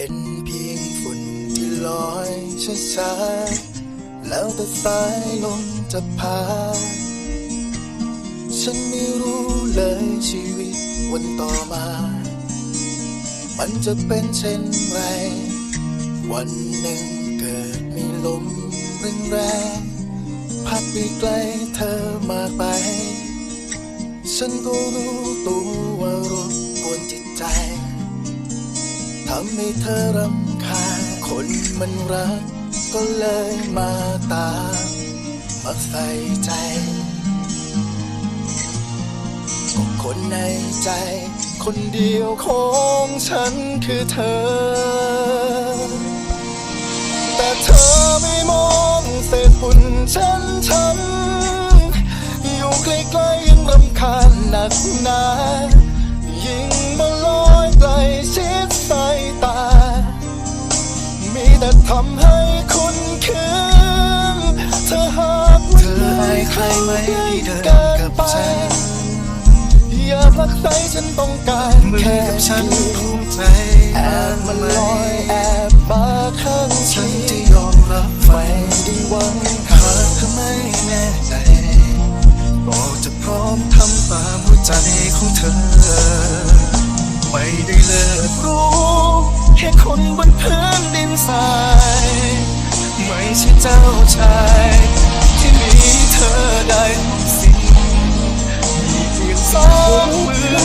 เป็นเพียงฝุ่นที่ลอยช้าๆแล้วแต่สายลมจะพา ฉันไม่รู้เลยชีวิตวันต่อมา มันจะเป็นเช่นไร วันหนึ่งเกิดมีลมแรงๆพัดไปไกลเธอมากไป ฉันก็รู้ตัวว่ารบกวนจิตใจ ทำให้เธอรำคาญคนมันรัก ก็เลยมาตามมาใส่ใจ ก็คนในใจ คนเดียวของฉันคือเธอ แต่เธอไม่มองเศษฝุ่นฉันฉันอยู่ใกล้ๆยังรำคาญหนักหนา ทำให้คุณคืนเธอหากเธออายใครไหมที่เดินกับฉันอย่าผลักไสฉันต้องการแค่ฉันภูมิใจแอบมันลอยแอบมาข้างฉันที่ยอมรับไม่ได้หวังหากเธอไม่แน่ใจบอกจะพร้อมทำตามหัวใจของเธอ ไม่ได้เลิกรู้ แค่คนบนพื้นดินทราย จ้าชาย ที่มีเธอได้ทุกสิ่งมีเพียงสองมือ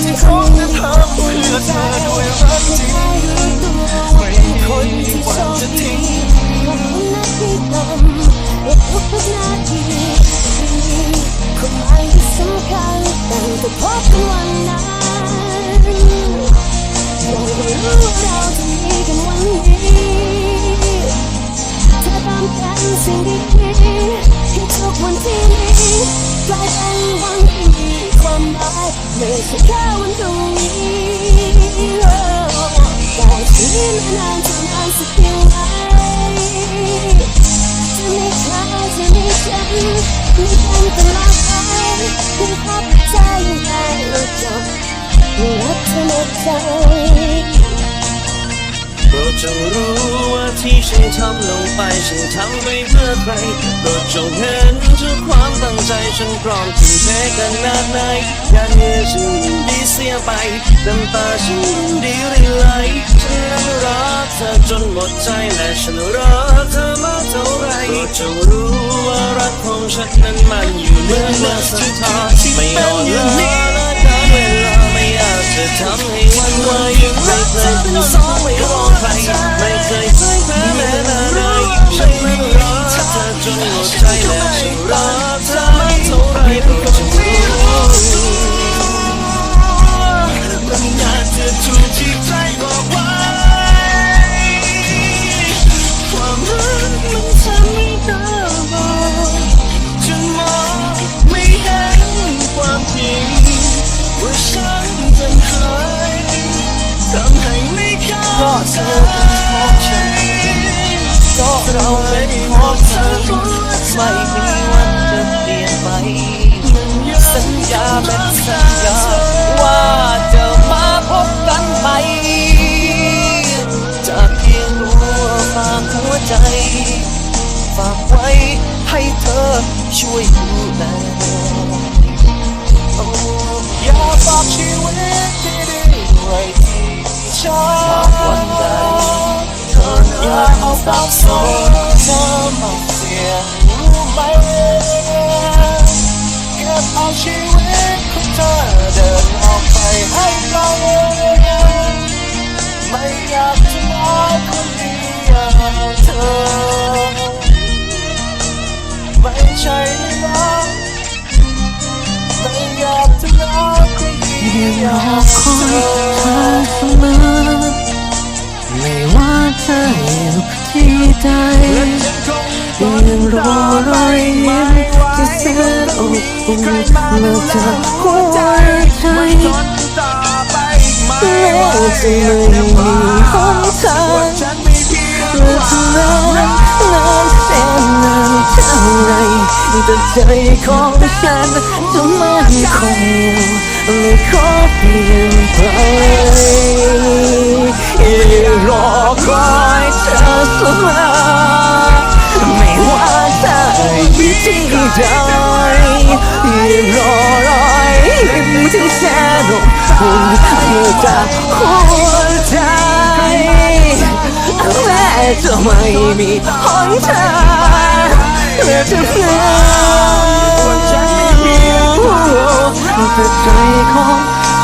ที่พร้อมจะทำเพื่อเธอด้วยรักจริงไม่มีวันจะทิ้งพบกันวันนั้นยังไม่รู้ว่าเราจะมีกั วันที่นี้กลายเป็นวันที่มีความหมายไม่ใช่แค่วันพรุ่งนี้แต่ที่ไม่นานจะนานสักเพียงไรจะมีใครจะมีฉันมีกันตลอดไปเพียงพับใจยังไงเราจบรักเธอหมดใจโปรดจงรู้ ที่ฉันทำลงไป ฉันทำไปเพื่อใครโปรดจงเห็นทุกความตั้งใจฉันพร้อมทุ่มเทกันนาดไหนอย่าเนื้อฉันยินดีเสียไปน้ำตาฉันยินดีรินไหลฉันนั้นรักเธอจนหมดใจและฉันรักเธอมากเท่าไรโปรดจงรู้ว่ารักของฉันนั้นมันอยู่เหนือเนื้อสันทาไม่อ่อนล้าและการเวลาไม่อยากจะทำให้วันไหวไม่เคยเป็นสองไม่รอใคร เคยพ่ายแพ้แม้นาใดฉันนั้นรักเธอจนหมดใจและฉันรักเธอไมากเท่าไรโปรดจงรู้มันอยากจะถูกที่ใจบอกไว้ความรักมันทำให้ตาบอดจนมองไม่เห็นความจริงว่าฉันเป็นใครทำให้ไม่เข้าใจ ก็เราเป็ อย่าเอาความทรงจำมาเสียรู้ไหมเก็บเอาชีวิตของเธอเดินออกไปให้ไกลไม่อยากจะมองคนเดียวเธอ ไม่ใช่ไม่รักไม่อยากจะรักคนเดียวเธอไม่ว่าเธอ ที่ใดยังรอรอยยิ้มที่แสนอบอุ่นมาจากหัวใจแม้จะไม่มีหนทางหรือจะนานนานแสนนานเท่าไรแต่ใจของฉันจะมั่นคงไม่ขอเปลี่ยนไปร ที่ใดยังรอรอยยิ้มที่แสนอบอุ่นอยู่อจากหัวใจแม้จะไม่มีหนทางและจะเพลินใจแต่ใจของ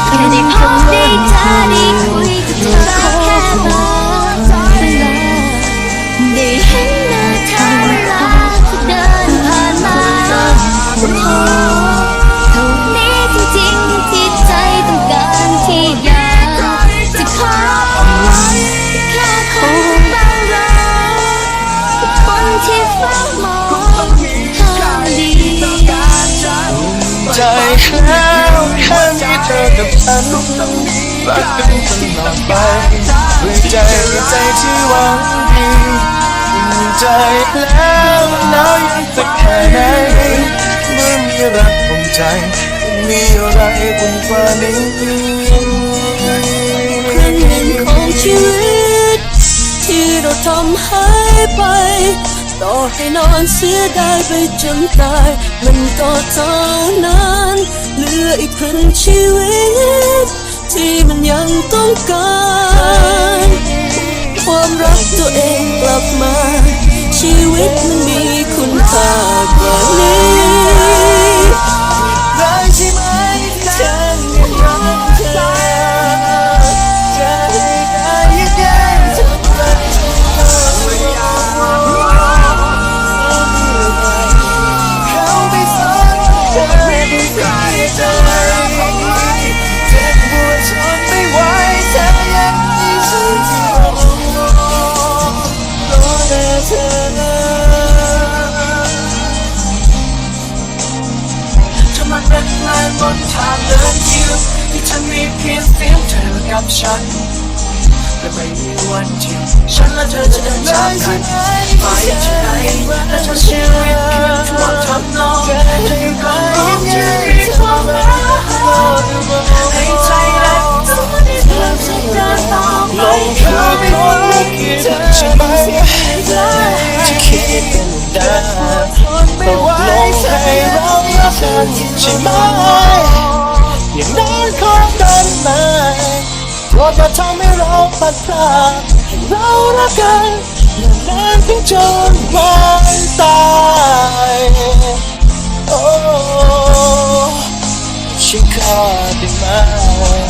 ฉัแค่นได้พบได้เจอได้คุยกับเธอแค่บาง อกับฉันรักกันตลอดไปด้วยใจใจที่หวังดีใจแล้วหนาวยังจะแค่ไหนเมื่อมีรักผมใจ มีอะไรบุญกว่านี้ครึ่งหนึ่งของชีวิต ที่เราทำหายไป ต่อให้นอนเสียดายไปจนตาย มันก็เท่านั้น ลืออีกครึ่งชีวิต ที่มันยังต้องการ ลายบนทางเดินที่ที่ฉันมีเพียงเสียงเธอกับฉันและไม่มีวันที่ฉันและเธอจะเดินจากกันไปที่ไหนและถ้าชีวิตคืนช่วงทำนองจะอยู่กับเราจะมีความรักให้ใจและตัวนี้เพื่อจะเดินต่อไปลงเธอไม่ว่าคิดใช่ไหม กันใช่ไหมอย่างนั้นขอกันไหมโปรดอย่าทำให้เราพัดพลาดให้เรารักกันนานๆถึงจนวันตายโอ้ฉันขอได้ไหม